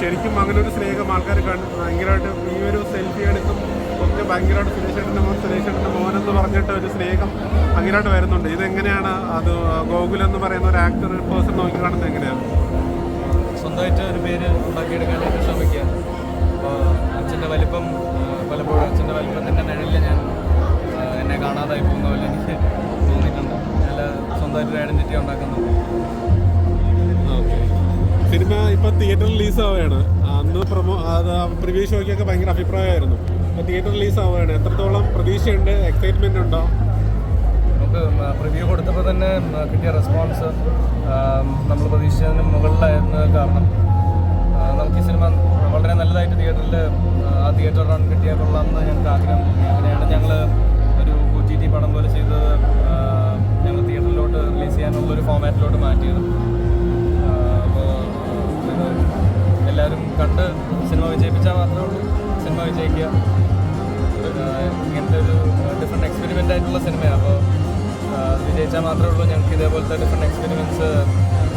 ശരിക്കും അങ്ങനെ ഒരു സ്നേഹം ആൾക്കാർ കണ്ട് ഭയങ്കരമായിട്ട് ഈ ഒരു സെൽഫി എടുക്കും. ഒക്കെ ഭയങ്കരമായിട്ട് സുരേഷേട്ടന്റെ മോൻ സുരേഷേട്ടന്റെ മോൻ എന്ന് പറഞ്ഞിട്ട് ഒരു സ്നേഹം ഭയങ്കരമായിട്ട് വരുന്നുണ്ട്. ഇതെങ്ങനെയാണ് അത് ഗോകുൽ എന്ന് പറയുന്ന ഒരു ആക്ടർ പേഴ്സൺ നോക്കി കാണുന്നത് എങ്ങനെയാണ്? സ്വന്തമായിട്ട് ഒരു പേര് ഉണ്ടാക്കിയെടുക്കാനായിട്ട് ശ്രമിക്കുക. അപ്പോൾ അച്ഛന്റെ വലിപ്പം പലപ്പോഴും അച്ഛന്റെ വലിപ്പത്തിന്റെ നിഴലിൽ ഞാൻ എന്നെ കാണാതായി പോകുന്ന പോലെ എനിക്ക് തോന്നിയിട്ടുണ്ട്. നല്ല സ്വന്തമായിട്ടൊരു ഐഡന്റിറ്റി ഉണ്ടാക്കുന്നുണ്ട് സിനിമ ഇപ്പൊ തിയേറ്റർ റിലീസ് ആവുകയാണ്. അന്ന് പ്രമോ അത് പ്രിവ്യൂ ഷോയ്ക്കൊക്കെ ഭയങ്കര അഭിപ്രായമായിരുന്നു. ഇപ്പൊ തിയേറ്റർ റിലീസ് ആവുകയാണ്. എത്രത്തോളം പ്രതീക്ഷയുണ്ട്? എക്സൈറ്റ്മെന്റ് ഉണ്ടോ? നമുക്ക് പ്രിവ്യൂ കൊടുത്തപ്പോൾ തന്നെ കിട്ടിയ റെസ്പോൺസ് നമ്മൾ പ്രതീക്ഷിച്ചതിന് മുകളിലായിരുന്നു കാരണം. നമുക്ക് ഈ സിനിമ വളരെ നല്ലതായിട്ട് തിയേറ്ററിൽ ആ തിയേറ്റർ റൺ കിട്ടിയാൽ കൊള്ളാമെന്ന് ഞങ്ങൾക്ക് ആഗ്രഹം. അങ്ങനെയാണ് ഞങ്ങൾ ഒരു ഒ ടി ടി പടം പോലെ ചെയ്തത് ഞങ്ങൾ തിയേറ്ററിലോട്ട് റിലീസ് ചെയ്യാനുള്ളൊരു ഫോമാറ്റിലോട്ട് മാറ്റിയത്. കണ്ട് സിനിമ വിജയിപ്പിച്ചാൽ മാത്രമേ ഉള്ളൂ. സിനിമ വിജയിക്കുക. ഇങ്ങനത്തെ ഒരു ഡിഫറെന്റ് എക്സ്പെരിമെന്റ് ആയിട്ടുള്ള സിനിമയാണ് അപ്പോൾ വിജയിച്ചാൽ മാത്രമേ ഉള്ളൂ. ഞങ്ങൾക്ക് ഇതേപോലത്തെ ഡിഫറെന്റ് എക്സ്പെരിമെന്റ്സ്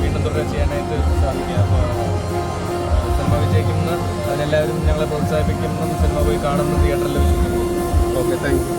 വീണ്ടും തുടരെ ചെയ്യാനായിട്ട് സാധിക്കുക. അപ്പോൾ സിനിമ വിജയിക്കുമെന്ന് അതിനെല്ലാവരും ഞങ്ങളെ പ്രോത്സാഹിപ്പിക്കുമെന്നും സിനിമ പോയി കാണുന്നു തിയേറ്ററിൽ ഓക്കെ താങ്ക് യു